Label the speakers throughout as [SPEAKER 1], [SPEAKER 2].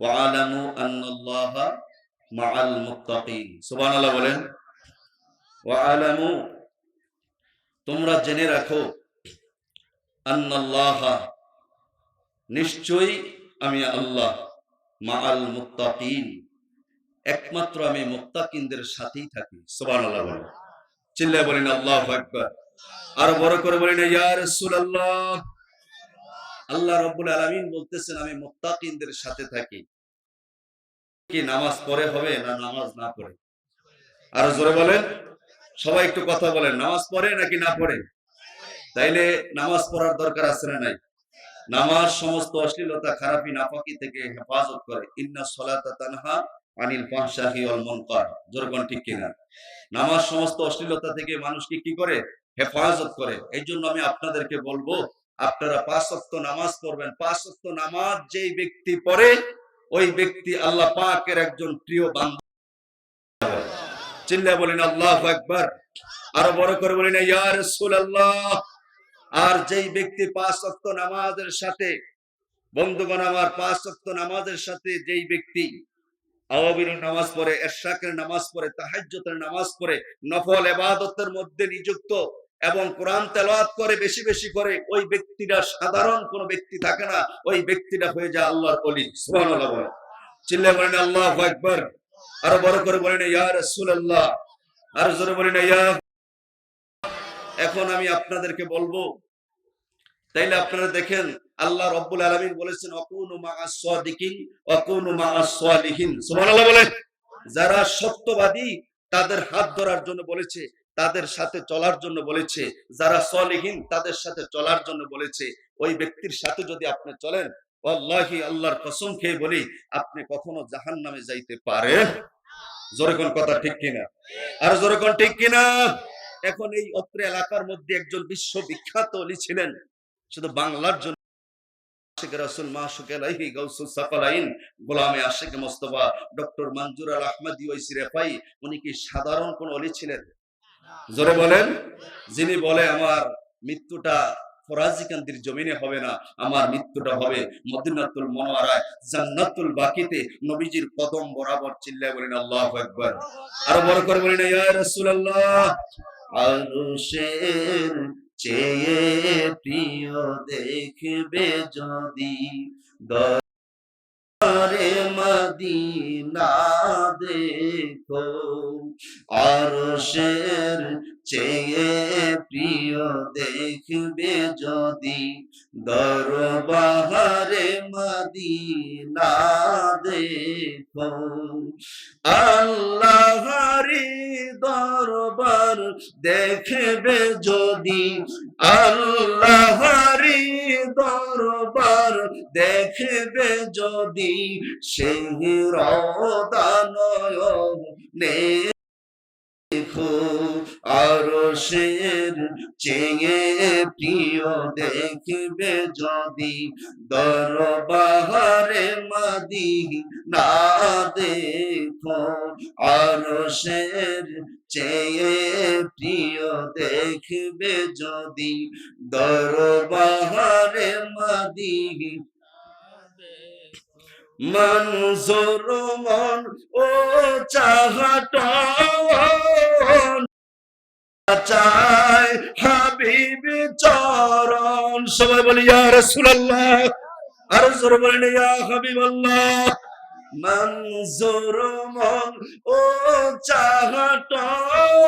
[SPEAKER 1] ওয়ালামু বলেন তোমরা জেনে রাখো নিশ্চয়ই আমি আল্লাহ, মাআল মুত্তাকিন। একমাত্র আমি মুত্তাকিনদের সাথেই থাকি, সুবহানাল্লাহ বলেন। চিল্লায় বলেন, আল্লাহু আকবার। আর বড় করে বলেন, ইয়া রাসূলুল্লাহ আল্লাহ রব্বুল আলামিন বলতেছেন, আমি মুত্তাকিনদের সাথে থাকি। কি নামাজ পড়ে হবে না নামাজ না পড়ে? আর জোরে বলেন। সবাই একটু কথা বলেন, নামাজ পড়ে নাকি না পড়ে? তাইলে নামাজ পড়ার দরকার আছে না নাই? নামাজ সমস্ত অশ্লীলতা, খারাপি, নাফাকি থেকে হেফাজত করে। ইন্না সলাতা তানহা আনিল ফাহশাহি ওয়াল মুনকার। জোরগণ ঠিক কিনা? নামাজ সমস্ত অশ্লীলতা থেকে মানুষকে কি করে? হেফাজত করে। এই জন্য আমি আপনাদেরকে বলব আপনারা পাঁচ ওয়াক্ত নামাজ পড়বেন। পাঁচ ওয়াক্ত নামাজ যেই ব্যক্তি পড়ে, ওই ব্যক্তি আল্লাহ পাকের একজন প্রিয় বান্দা। চিল্লা বলেন, আল্লাহু আকবার। আরও বড় করে বলেন, ইয়া রাসূলুল্লাহ। আর যেই ব্যক্তি পাঁচ ওয়াক্ত নামাজের সাথে, বন্ধুগণ আমার, পাঁচ ওয়াক্ত নামাজের সাথে যেই ব্যক্তি আওয়াবির নামাজ পড়ে, এরশাকের নামাজ পড়ে, তাহাজ্জুদের নামাজ পড়ে, নফল ইবাদতের মধ্যে নিযুক্ত এবং কোরআন তেলাওয়াত করে বেশি বেশি করে, ওই ব্যক্তিটা সাধারণ কোনো ব্যক্তি থাকে না, ওই ব্যক্তিটা হয়ে যায় আল্লাহর ওলি, সুবহানাল্লাহ চিল্লা বলেন, আল্লাহু আকবার। আরও বড় করে বলেন, ইয়া রাসূলুল্লাহ। আর জোরে বলেন, ইয়া এখন আমি আপনাদেরকে বলব, তাইলে আপনারা দেখেন, আল্লাহ রব্বুল আলামিন বলেছেন, অকুনু মাআস সাদিকিন, অকুনু মাআস বলেন। যারা সত্যবাদী, তাদের হাত ধরার জন্য বলেছে তাদের সাথে চলার জন্য বলেছে, যারা সলিহীন তাদের সাথে চলার জন্য বলেছে, ওই ব্যক্তির সাথে যদি আপনি চলেন আল্লাহি আল্লাহর কসম খেয়ে বলি, আপনি কখনো জাহান নামে যাইতে জোরে কথা ঠিক কিনা? আর ঠিক কিনা? এখন এই অত্র এলাকার মধ্যে একজন বিশ্ববিখ্যাত অলি ছিলেন, শুধু বাংলার জন্য আশিক মোস্তফা ডক্টর ওইসি রেফাই উনি কি সাধারণ কোন অলি ছিলেন? জোরে বলেন, যিনি বলে আমার মৃত্যুটা ফরাজিকান্দির জমিনে হবে না, আমার মৃত্যুটা হবে মদিনাতুল মনোয়ারায়, জান্নাতুল বাকিতে নবীজির কদম বরাবর চিল্লায় বলেন, আল্লাহু আকবার। আরও বড় করে বলেন, ইয়া রাসূলুল্লাহ, আরশের চেয়ে প্রিয় দেখবে যদি দরে দেখো আরশের চেয়ে প্রিয় দেখবে যদি দরবারে মদিনা দেখো। আল্লাহরি দরবার দেখবে যদি আল্লাহরি দরবার দেখবে যদি সেই রদানয় দেখো আরশের চেয়ে প্রিয় দেখবে যদি দরবাহারে মাদি না দেখো আরশের চেয়ে প্রিয় দেখবে যদি দরবারে মাদি মনজুর মন ও চাহটন চায় হাবিব চরণ। সবাই বলি, ইয়া রাসূলুল্লাহ। আর জোরে বলেন, ইয়া হাবিবাল্লাহ। মনজুর মন ও চাহটন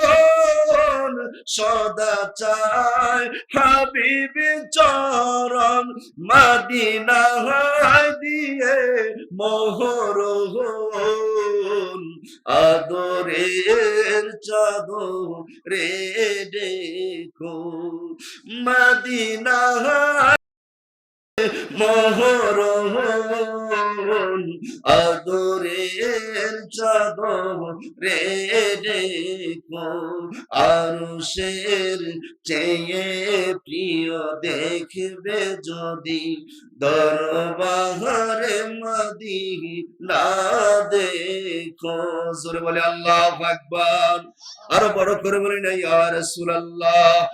[SPEAKER 1] সদা চায় হাবিব চরণ। মদিনা দিয়ে মোহর আদরের চাদর রে দেখো। মদিনা মোহর আদরের চাদর দেখো আরশের চেয়ে প্রিয় দেখবে যদি দরবারে মদি না দেখো জোরে বলে আল্লাহ আকবার। আরও বড় করে বলি না, ইয়া রাসূলুল্লাহ।